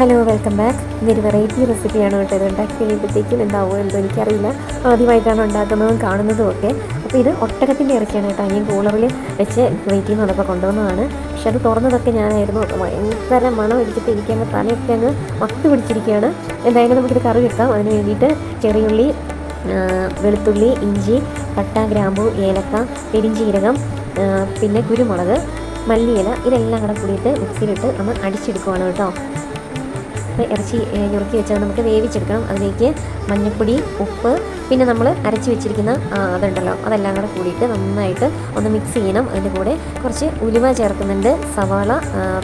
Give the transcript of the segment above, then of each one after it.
Hello welcome back ഇതൊരു variety റെസിപ്പിയാണ് കേട്ടോ. ഇത് ഉണ്ടാക്കി കഴിയുമ്പോഴത്തേക്കും എന്താവുമോ എന്തോ എനിക്കറിയില്ല. ആദ്യമായിട്ടാണ് ഉണ്ടാക്കുന്നതും കാണുന്നതും ഒക്കെ. അപ്പോൾ ഇത് ഒട്ടകത്തിന്റെ ഇറച്ചിയാണ് കേട്ടോ. ഞാൻ കൂളറിൽ വെച്ച് വെയിറ്റിൽ ചെയ്ത് വന്നപ്പോൾ കൊണ്ടുവന്നതാണ്. പക്ഷെ അത് തുറന്നതൊക്കെ ഞാനായിരുന്നു. ഭയങ്കര മണം അടിച്ചിട്ട് ഇരിക്കാൻ തലയൊക്കെ അങ്ങ് മത്ത് പിടിച്ചിരിക്കുകയാണ്. എന്തായാലും നമുക്കിത് കറി വെക്കാം. അതിന് വേണ്ടിയിട്ട് ചെറിയുള്ളി വെളുത്തുള്ളി ഇഞ്ചി പട്ട ഗ്രാമ്പു ഏലക്ക പെരിഞ്ചീരകം പിന്നെ കുരുമുളക് മല്ലിയില ഇതെല്ലാം കൂടെ കൂടിയിട്ട് മിക്സിയിലിട്ട് നമ്മൾ അടിച്ചെടുക്കുവാണ് കേട്ടോ. അപ്പോൾ ഇറച്ചി ഞുറുക്കി വെച്ചാൽ നമുക്ക് വേവിച്ചെടുക്കണം. അതിലേക്ക് മഞ്ഞൾപ്പൊടി ഉപ്പ് പിന്നെ നമ്മൾ അരച്ച് വെച്ചിരിക്കുന്ന അതുണ്ടല്ലോ അതെല്ലാം കൂടെ കൂടിയിട്ട് നന്നായിട്ട് ഒന്ന് മിക്സ് ചെയ്യണം. അതിന്റെ കൂടെ കുറച്ച് ഉലുവ ചേർക്കുന്നുണ്ട് സവാള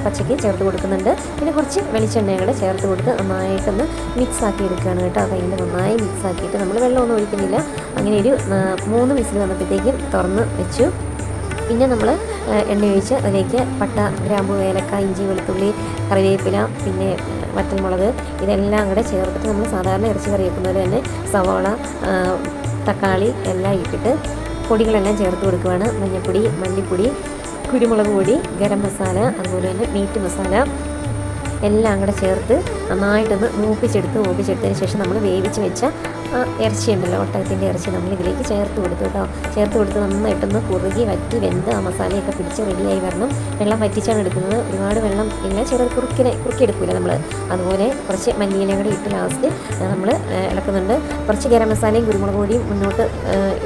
പച്ചയ്ക്ക് ചേർത്ത് കൊടുക്കുന്നുണ്ട്. പിന്നെ കുറച്ച് വെളിച്ചെണ്ണയും കൂടെ ചേർത്ത് കൊടുത്ത് നന്നായിട്ടൊന്ന് മിക്സ് ആക്കി എടുക്കുകയാണ് കേട്ടോ. അപ്പോൾ അതിന്റെ നന്നായി മിക്സ് ആക്കിയിട്ട് നമ്മൾ വെള്ളമൊന്നും ഒഴിക്കുന്നില്ല. അങ്ങനെ ഒരു മൂന്ന് വിസിൽ വന്നപ്പോഴത്തേക്കും തുറന്ന് വെച്ചു. പിന്നെ നമ്മൾ എണ്ണ ഒഴിച്ച് അതിലേക്ക് പട്ട ഗ്രാമ്പു ഏലക്ക ഇഞ്ചി വെളുത്തുള്ളി കറിവേപ്പില പിന്നെ വറ്റൽമുളക് ഇതെല്ലാം കൂടെ ചേർത്തിട്ട് നമ്മൾ സാധാരണ ഇറച്ചി കറി വെക്കുന്നത് തന്നെ സവാള തക്കാളി എല്ലാം ഇട്ടിട്ട് പൊടികളെല്ലാം ചേർത്ത് കൊടുക്കുകയാണ് മഞ്ഞൾപ്പൊടി മല്ലിപ്പൊടി കുരുമുളക് പൊടി ഗരം മസാല അതുപോലെ തന്നെ മീറ്റ് മസാല എല്ലാം കൂടെ ചേർത്ത് നന്നായിട്ടൊന്ന് മൂപ്പിച്ചെടുത്ത് മൂപ്പിച്ചെടുത്തതിന് ശേഷം നമ്മൾ വേവിച്ച് വെച്ച ആ ഇറച്ചി ഉണ്ടല്ലോ ഒട്ടകത്തിന്റെ ഇറച്ചി നമ്മൾ ഇതിലേക്ക് ചേർത്ത് കൊടുത്തു കേട്ടോ. ചേർത്ത് കൊടുത്ത് നന്നായിട്ടൊന്ന് കുറുകി വറ്റി വെന്ത് ആ മസാലയൊക്കെ പിടിച്ച് റെഡിയായി വരണം. വെള്ളം വറ്റിച്ചാണ് എടുക്കുന്നത്. ഒരുപാട് വെള്ളം ഇല്ല ചെറു കുറുക്കിനെ കുറുക്കിയെടുക്കില്ല നമ്മൾ അതുപോലെ കുറച്ച് മല്ലിയിലയും കൂടി ഇട്ട് ലാസ്റ്റ് നമ്മൾ ഇളക്കുന്നുണ്ട്. കുറച്ച് ഗരം മസാലയും കുരുമുളക് പൊടിയും മുന്നോട്ട്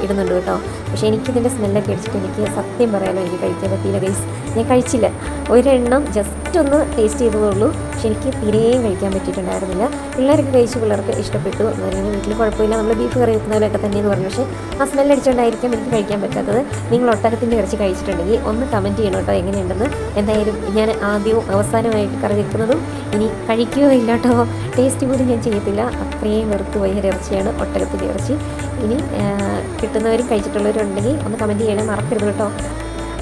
ഇടുന്നുണ്ട് കേട്ടോ. പക്ഷേ എനിക്കിതിന്റെ സ്മെല്ലൊക്കെ അടിച്ചിട്ട് എനിക്ക് സത്യം പറയാനോ എനിക്ക് കഴിക്കാൻ പറ്റിയില്ല ഗൈസ് ഞാൻ കഴിച്ചില്ല. ഒരെണ്ണം ജസ്റ്റ് ഒന്ന് ടേസ്റ്റ് ചെയ്തതേ ഉള്ളൂ. പക്ഷെ എനിക്ക് തീരെയും കഴിക്കാൻ പറ്റിയിട്ടുണ്ടായിരുന്നില്ല. പിള്ളേരൊക്കെ കഴിച്ച് പിള്ളേർക്ക് ഇഷ്ടപ്പെട്ടു. വീട്ടിൽ കുഴപ്പമില്ല. നമ്മൾ ബീഫ് കറി വെക്കുന്നതിലൊക്കെ തന്നെയെന്ന് പറഞ്ഞു. പക്ഷേ ആ സ്മെൽ അടിച്ചുകൊണ്ടായിരിക്കും എനിക്ക് കഴിക്കാൻ പറ്റാത്തത്. നിങ്ങൾ ഒട്ടകത്തിന്റെ ഇറച്ചി കഴിച്ചിട്ടുണ്ടെങ്കിൽ ഒന്ന് കമന്റ് ചെയ്യണം കേട്ടോ. എങ്ങനെയുണ്ടെന്ന്? എന്തായാലും ഞാൻ ആദ്യവും അവസാനമായിട്ട് കറി വെക്കുന്നതും ഇനി കഴിക്കുകയോ ഇല്ലാട്ടോ ടേസ്റ്റ് പോലും ഞാൻ ചെയ്യത്തില്ല. അത്രയും വെറുത്ത് പോയൊരു ഇറച്ചിയാണ് ഒട്ടകത്തിന്റെ ഇറച്ചി. ഇനി കിട്ടുന്നവരും കഴിച്ചിട്ടുള്ളവരുണ്ടെങ്കിൽ ഒന്ന് കമന്റ് ചെയ്യണം. മറക്കരുത് കേട്ടോ.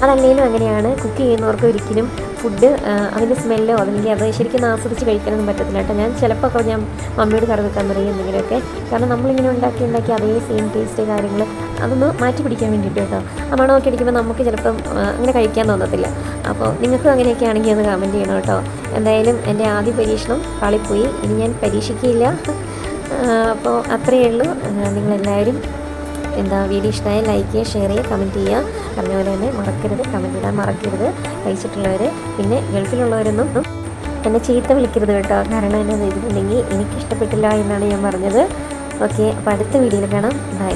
അതല്ലെങ്കിലും അങ്ങനെയാണ്. കുക്ക് ചെയ്യുന്നവർക്ക് ഒരിക്കലും ഫുഡ് അതിന്റെ സ്മെല്ലോ അല്ലെങ്കിൽ അത് ശരിക്കും ആസ്വദിച്ച് കഴിക്കാനൊന്നും പറ്റത്തില്ല കേട്ടോ. ഞാൻ ചിലപ്പോൾ ഞാൻ മമ്മിയോട് കറി വെക്കാൻ പറയും എന്തെങ്കിലുമൊക്കെ. കാരണം നമ്മളിങ്ങനെ ഉണ്ടാക്കി ഉണ്ടാക്കി അതേ സെയിം ടേസ്റ്റ് കാര്യങ്ങൾ അതൊന്ന് മാറ്റി പിടിക്കാൻ വേണ്ടിയിട്ട് കേട്ടോ. ആ മണമൊക്കെ അടിക്കുമ്പോൾ നമുക്ക് ചിലപ്പം അങ്ങനെ കഴിക്കാൻ തോന്നത്തില്ല. അപ്പോൾ നിങ്ങൾക്കും അങ്ങനെയൊക്കെ ആണെങ്കിൽ ഒന്ന് കമന്റ് ചെയ്യണം കേട്ടോ. എന്തായാലും എന്റെ ആദ്യ പരീക്ഷണം പാളിപ്പോയി ഇനി ഞാൻ പരീക്ഷിക്കില്ല അപ്പോൾ അത്രയേ ഉള്ളൂ. നിങ്ങളെല്ലാവരും എന്താ വീഡിയോ ഇഷ്ടമായ ലൈക്ക് ചെയ്യുക ഷെയർ ചെയ്യുക കമന്റ് ചെയ്യുക. പറഞ്ഞ പോലെ തന്നെ മറക്കരുത് കമന്റ് ഇടാൻ മറക്കരുത്. കഴിച്ചിട്ടുള്ളവർ പിന്നെ ഗൾഫിലുള്ളവരൊന്നും എന്നെ ചീത്ത വിളിക്കരുത് കേട്ടോ. കാരണം എന്നെ ചെയ്തിട്ടുണ്ടെങ്കിൽ എനിക്കിഷ്ടപ്പെട്ടില്ല എന്നാണ് ഞാൻ പറഞ്ഞത്. ഓക്കെ അപ്പോൾ അടുത്ത വീഡിയോയിൽ കാണാം. ബൈ